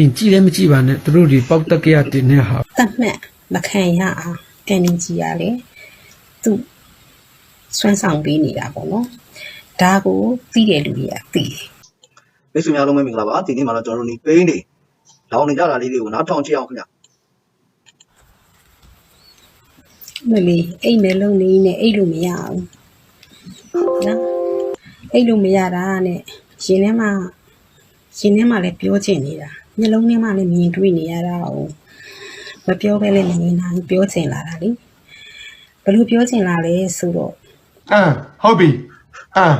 ပြီးကြည့်လည်းမကြည့်ပါနဲ့သူတို့ဒီပေါက်တက်ကရတင်တဲ့ဟာတတ်မှတ်မခံရအောင် energy ရလေသူစွမ်းဆောင်ပေးနေတာပေါ့နော်ဒါကိုသိတဲ့လူတွေကသိတယ်မိတ်ဆွေများလုံးပဲမင်္ဂလာပါဒီနေ့မှာတော့ကျွန်တော်တို့နေပိန်းနေလောင်နေကြတာလေးတွေကိုနားထောင်ကြည့်အောင်ခင်ဗျမလီအိတ်မဲလုံးနေနဲ့အိတ်လို့မရအောင်နော်အိတ်လို့မရတာနဲ့ရှင်ထဲမှာရှင်ထဲမှာလည်းပြောချင်နေတာ မျက်လုံးထဲမှာလည်းမြင်တွေ့နေရတာ哦မပြောဘဲလည်းမမြင်နိုင်ဘူးပြောချင်လာတာလေဘယ်လိုပြောချင်လာလဲဆိုတော့အမ်ဟုတ်ပြီအမ်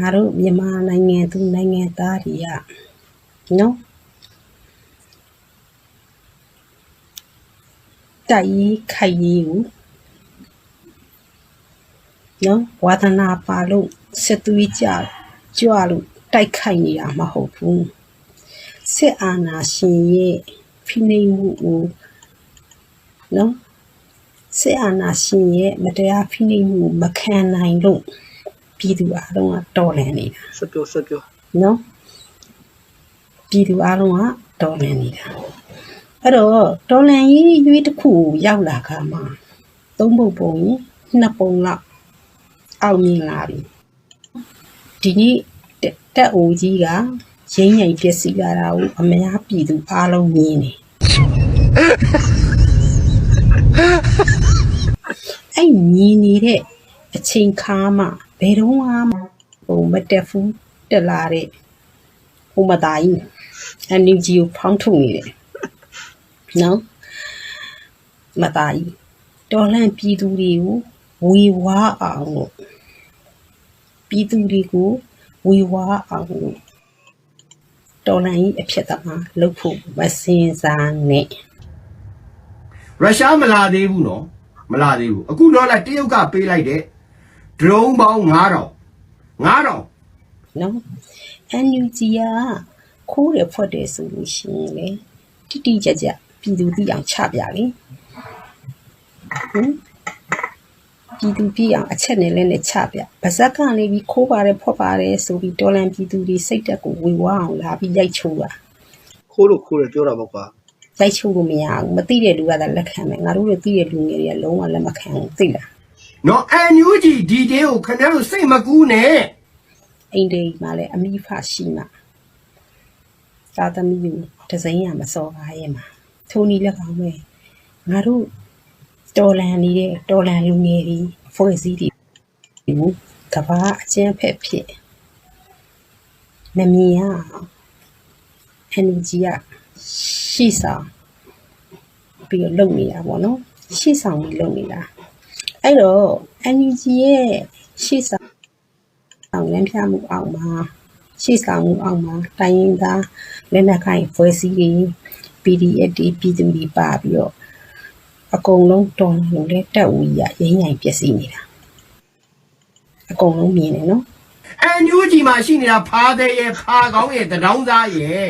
ငါတို့မြန်မာနိုင်ငံသူနိုင်ငံသားတွေကနော်တိုက်ရေးခိုက်ရေးကိုနော်ဝါသနာပါလို့စစ်သွေးကြကြွလို့တိုက်ခိုက်နေတာမဟုတ်ဘူး စစ်အာဏာရှင်ရဲ့ဖိနှိပ်မှုကိုနော်စစ်အာဏာရှင်ရဲ့မတရားဖိနှိပ်မှုကိုမခံနိုင်လို့ပြည်သူအလုံးကတော်လှန်နေတာဆက်ပြောဆက်ပြောနော်ပြည်သူအလုံးကတော်လှန်နေတာအဲ့တော့တော်လှန်ရေးရွေးတစ်ခုကိုရောက်လာခါမှာသုံးပုံပုံရင်နှစ်ပုံလောက်အောင်မြင်လာပြီဒီနေ့တက်တက်အိုကြီးက ရင်းရင်ပျက်စီးလာတာကိုအများပြည်သူအားလုံးမြင်တယ်အဲ့မြင်နေတဲ့အချိန်ခါမှဘယ်တော့မှဟိုမတက်ဘူးတက်လာတဲ့ဟိုမသားကြီးအန်ယူဂျီကိုဖောင်းထုတ်နေတယ်နော်မသားကြီးတော်လှန်ပြည်သူတွေကိုဝေဝါအောင်လို့ပြည်သူတွေကိုဝေဝါအောင်လို့ တော်လှန်ကြီးအဖြစ်သမားလုပ်ဖို့မစင်စားနဲ့ရုရှားမလာသေးဘူးနော်မလာသေးဘူးအခုတော့လိုက်တရုတ်ကပေးလိုက်တဲ့ drone ပေါင်း9000 9000နော် NUG ကခိုးတယ်ဖွက်တယ်ဆိုလို့ရှိရင်လေတိတိကျကျပြည်သူသိအောင်ချပြလေဟင် ပြည်သူပြည်အောင်အချက်နဲ့လည်းနဲ့ချပြဗဇက်ကနေပြီးခိုးပါတယ်ဖွက်ပါတယ်ဆိုပြီးတော်လန်ပြည်သူတွေစိတ်တက်ကိုဝေဝါအောင်လာပြီးရိုက်ချိုးတာခိုးလို့ခိုးတယ်ပြောတာပေါ့ကွာရိုက်ချိုးလို့မရဘူးမသိတဲ့လူကသာလက်ခံမယ်ငါတို့တို့သိတဲ့လူငယ်တွေကလုံးဝလက်မခံဘူးသိလားနော် NUG ဒီတေးကိုခင်ဗျားတို့စိတ်မကူးနဲ့အိမ်ဒေးမှာလည်းအမိဖရှိမှာသာသမီကိုဒဇိန်ရမစော်ကားရဲ့မှာထိုးနီလက်ကောင်ပဲငါတို့ တော်လန်နေတဲ့တော်လန်လူငယ်တွေဖွဲ့စည်းတွေကိုကဘာအကျန်းဖက်ဖြစ်မမြင်ရအောင် energy ကရှေ့ဆောင်ပြီးတော့လုပ်နေတာပေါ့နော်ရှေ့ဆောင်ပြီးလုပ်နေတာအဲ့တော့ energy ရဲ့ရှေ့ဆောင်အောင်လမ်းပြမှုအောင်မှာရှေ့ဆောင်မှုအောင်မှာတိုင်းရင်းသားလက်နက်ကိုင်ဖွဲ့စည်းတွေ PDF တွေပြည်သူတွေပါပြီးတော့ အကုန်လုံးတော်လို့လဲတက်ဦးရရင်းရင်ပျက်စီးနေတာအကုန်လုံးမြင်တယ်နော် NUG မှာရှိနေတာဖားတဲ့ရဲ့ဖားကောင်းရဲ့တဒေါင်းသားရဲ့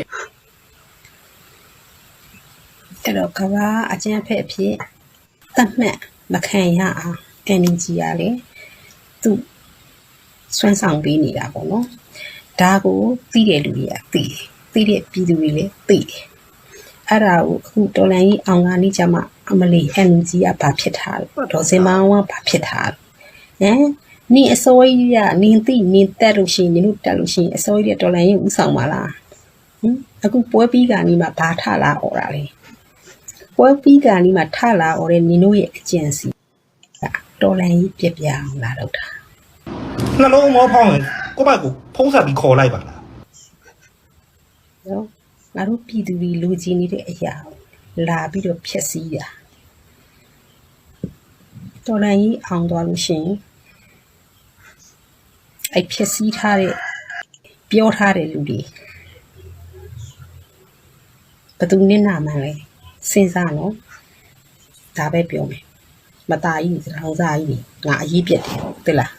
အဲ့တော့ကဘာအကျန်းဖက်အဖြစ်တတ်မှတ်မခံရအောင် energy ရလေသူစွမ်းဆောင်ပေးနေတာပေါ့နော်ဒါကိုသိတဲ့လူတွေကသိတယ်သိတဲ့ပြည်သူတွေလည်းသိတယ် အဲ့ဒါကိုအခုတော်လိုင်းကြီးအောင်ကနေကြမှာအမလီ energy ကဘာဖြစ်တာလဲဒေါ်စင်မောင်ကဘာဖြစ်တာလဲဟမ်နင်အစိုးရကနင်သိနင်တက်လို့ရှိရင်နင်တို့တက်လို့ရှိရင်အစိုးရတော်လိုင်းကြီးဥဆောင်ပါလားဟင်အခုပွဲပြီးကနေမှဘာထလာអော်တာလဲပွဲပြီးကနေ့မှာထလာអော်တဲ့နင်တို့ရဲ့အကျင့်စီကတော်လန်ကြီးပြက်ပြအောင်လာတော့တာနှလုံးမောဖောင်းရင်ကိုယ့်ဘက်ကိုဖုံးဆက်ပြီးခေါ်လိုက်ပါလားနော် ငါတို့ပြည်သူတွေလူကြီးနေတဲ့အရာလာပြီးတော့ဖျက်ဆီးတာတော်လိုင်းကြီးအောင်သွားလို့ရှိရင်အဲ့ဖျက်ဆီးထားတဲ့ပြောထားတဲ့လူတွေဘသူနစ်နာမှန်းလဲစဉ်းစားနော်ဒါပဲပြောမယ်မตาကြီးစထောင်စားကြီးငါအရေးပြက်တယ်တဲ့လား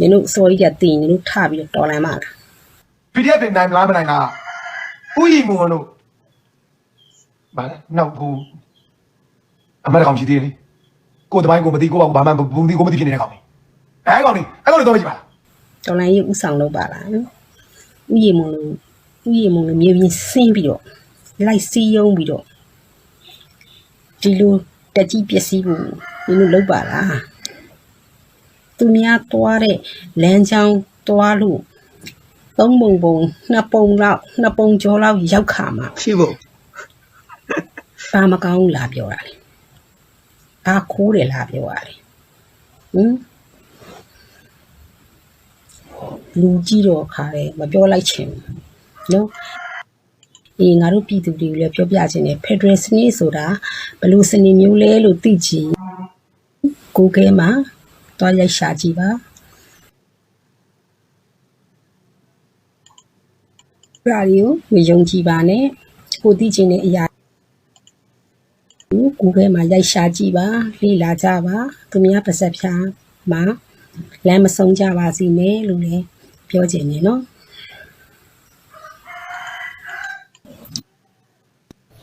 ညတို့စော်ကြီးကတင်ညတို့ထပြီးတော့တော်လန်မှာလား PDF နိုင်မလားမနိုင်လား ဥယျာဉ်မုံတို့ဗါလဲနောက်ကိုအမရကောင်ရှိသေးတယ်ကိုတပိုင်းကိုမသိကိုဘာမှဘုံဒီကိုမသိဖြစ်နေတဲ့ကောင်အဲကောင်လေးအဲကောင်လေးတော့ကြည့်ပါလားတော်လိုင်းရေးဥဆောင်လုပ်ပါလားနော်ဥယျာဉ်မလို့ဥယျာဉ်မုံလည်းမြေပြင်ဆင်းပြီးတော့လိုက်စီးယုံပြီးတော့ဒီလိုတက်ကြီးပစ္စည်းကိုဒီလိုလုပ်ပါလားသူများသွားတဲ့လမ်းကြောင်းသွားလို့ သုံးပုံပုံနှစ်ပုံလောက်နှစ်ပုံကျော်လောက်ရောက်ခါမှာရှိဖို့ဘာမကောင်းဘူးလားပြောတာလေဘာခိုးတယ်လားပြောတာလေဟင်လူကြီးတော့ခါတယ်မပြောလိုက်ချင်ဘူးနော်အေးငါတို့ပြည်သူတွေကိုလည်းပြောပြချင်တယ်ဖက်ဒရယ်စနစ်ဆိုတာဘယ်လိုစနစ်မျိုးလဲလို့သိချင်ကိုကဲမှာတွားရိုက်ရှာကြည့်ပါ ရာဒီယိုမယုံကြည်ပါနဲ့ကိုသိချင်တဲ့အရာကိုယ်ကမှရိုက်ရှာကြည့်ပါလေ့လာကြပါသူများပါစက်ဖြာမှာလမ်းမဆုံးကြပါစေနဲ့လို့လည်းပြောချင်တယ်နော်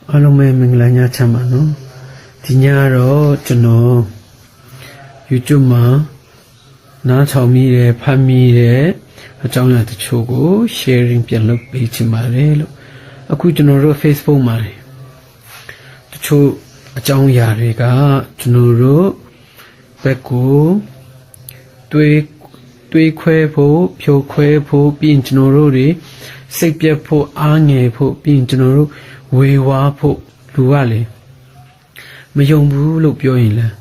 အားလုံးပဲမင်္ဂလာညချမ်းပါနော်ဒီညကတော့ကျွန်တော် YouTube မှာ နားထောင်မိတယ်ဖတ်မိတယ်အကြောင်းအရာတချို့ကို sharing ပြန်လုပ်ပေးချင်ပါတယ်လို့အခုကျွန်တော်တို့ Facebook မှာတယ်တချို့အကြောင်းအရာတွေကကျွန်တော်တို့ဘက်ကိုတွေးတွေးခွဲဖို့ဖြိုခွဲဖို့ပြီးရင်ကျွန်တော်တို့တွေစိတ်ပြတ်ဖို့အားငယ်ဖို့ပြီးရင်ကျွန်တော်တို့ဝေဝါးဖို့လူကလေမယုံဘူးလို့ပြောရင်လည်း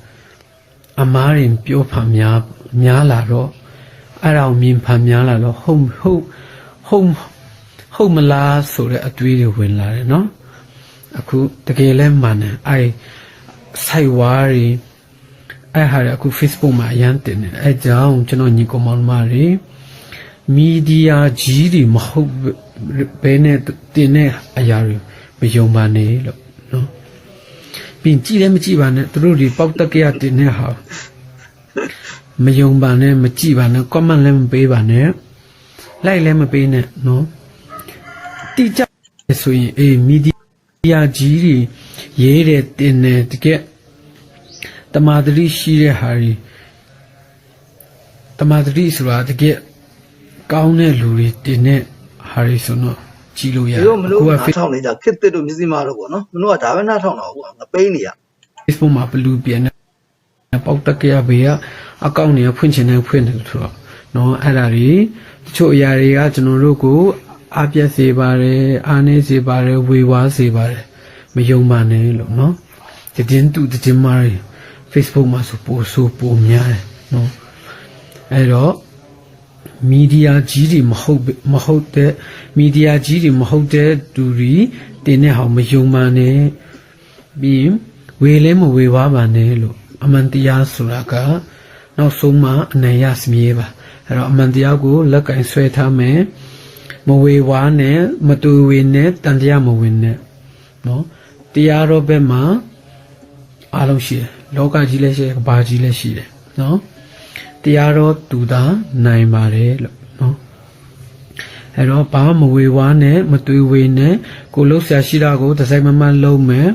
အမားရင်ပြောဖန်များ များလာတော့အဲ့ဒါကိုမြင်ဖန်များလာတော့ဟုတ်ဟုတ်ဟုတ်ဟုတ်မလားဆိုတဲ့အတွေးတွေဝင်လာတယ်နော်အခုတကယ်လဲမှန်တယ်အဲ့ဆိုင်ဝါးတွေအဲ့ဟာတွေအခု Facebook မှာအရန်တင်နေတယ်အဲ့ကြောင့်ကျွန်တော်ညီကောင်မောင်မတွေမီဒီယာကြီးတွေမဟုတ်ဘဲနဲ့တင်တဲ့အရာတွေမယုံပါနဲ့လို့နော်ပြီးရင်ကြည့်လည်းမကြည့်ပါနဲ့သူတို့ဒီပေါက်တက်ကရတင်တဲ့ဟာ မယုံပါနဲ့မကြည့်ပါနဲ့ comment လည်းမပေးပါနဲ့ like လည်းမပေးနဲ့နော်တိကျဆိုရင်အေးမီဒီယာကြီးတွေရေးတယ်တင်တယ်တကယ်တမာတတိရှိတဲ့ဟာတွေတမာတတိဆိုတာတကယ်ကောင်းတဲ့လူတွေတင်တဲ့ဟာတွေဆိုတော့ကြည့်လို့ရဒီလိုမလို့အခုကနားထောင်နေကြခစ်တစ်တို့မျက်စိမားတော့ပေါ့နော်မလို့ကဒါပဲနားထောင်တော့ဘူးငါပိန်းနေရ Facebook မှာဘလူးပြန်နေ ပေါက်တက်ကရဘေးကအကောင့်တွေကဖွင့်ချင်တယ်ဖွင့်တယ်ဆိုတော့နော်အဲ့ဒါတွေတချို့အရာတွေကကျွန်တော်တို့ကိုအပြက်စေပါတယ်အားနေစေပါတယ်ဝေဝါးစေပါတယ်မယုံပါနဲ့လို့နော်တည်င်းတူတည်င်းမားတွေ Facebook မှာဆိုပိုဆိုပိုများတယ်နော်အဲ့တော့မီဒီယာကြီးတွေမဟုတ်မဟုတ်တဲ့မီဒီယာကြီးတွေမဟုတ်တဲ့သူတွေတင်တဲ့ဟာမယုံပါနဲ့ပြီးရင်ဝေလဲမဝေဝါးပါနဲ့လို့ အမှန်တရားဆိုတာကနောက်ဆုံးမှအနံ့ရစမြဲပါအဲ့တော့အမှန်တရားကိုလက်ကင်ဆွဲထားမယ်မဝေဝါးနဲ့မတူဝေနဲ့တန်တရားမဝင်နဲ့နော်တရားတော်ဘက်မှာအားလုံးရှိတယ်လောကကြီးလည်းရှိတယ်ကဘာကြီးလည်းရှိတယ်နော်တရားတော်တူတာနိုင်ပါတယ်လို့နော်အဲ့တော့ဘာမဝေဝါးနဲ့မတူဝေနဲ့ကိုလှုပ်ရှားရှိတာကိုတစ်စိုက်မမလုံးမယ်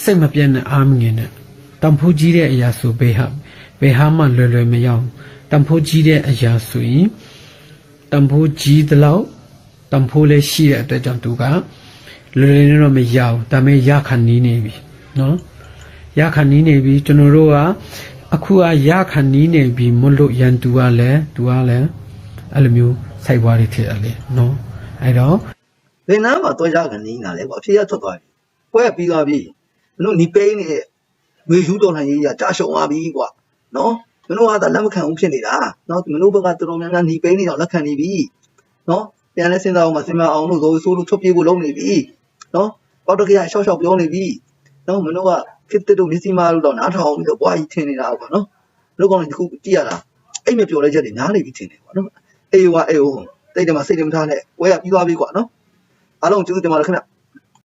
စိတ်မပြတ်နဲ့အားမငင်နဲ့ တန်ဖိုးကြီးတဲ့အရာဆိုဘေးဟာဘေးဟာမှလွယ်လွယ်မရောက်တန်ဖိုးကြီးတဲ့အရာဆိုရင်တန်ဖိုးကြီးသလောက်တန်ဖိုးလည်းရှိတဲ့အတွက်ကြောင့်သူကလွယ်လွယ်နဲ့တော့မရဘူးဒါပေမဲ့ရခံနေနေပြီနော်ရခံနေနေပြီကျွန်တော်တို့ကအခုကရခံနေနေပြီမလို့ရန်သူကလည်းသူကလည်းအဲ့လိုမျိုးစိုက်ပွားတွေဖြစ်တယ်လေနော်အဲ့တော့ဘယ်နားမှာတော့ရကနေနာလဲကွာအဖြေရထွက်သွားပြီပွဲပြီးသွားပြီမလို့နီပိန်းနေတဲ့ ဝေယူတော်လှန်ရေးကကြာရှုံသွားပြီကွာနော်မလို့ကသာလက်မခံဘူးဖြစ်နေတာနော်မလို့ဘက်ကတော်တော်များများနီပိန်းနေတော့လက်ခံနေပြီနော်ပြန်လဲစဉ်းစားအောင်မစင်မအောင်လို့ဆိုဆိုလို့ချုပ်ပြေးဖို့လုပ်နေပြီနော်ပေါက်တကရရှော့ရှော့ပြောနေပြီနော်မလို့ကခစ်တစ်တို့မျက်စိမားလို့တော့နားထောင်ပြီးတော့ဘွားကြီးထင်နေတာကွာနော်မလို့ကောင်းဒီခုကြည့်ရတာအဲ့မပြောလဲချက်တွေနားနေပြီထင်တယ်ကွာနော်အေးဝါအေးဝတိတ်တယ်မှာစိတ်တယ်မထားနဲ့ပွဲကပြီးသွားပြီကွာနော်အားလုံးကျေးဇူးတင်ပါတယ်ခင်ဗျ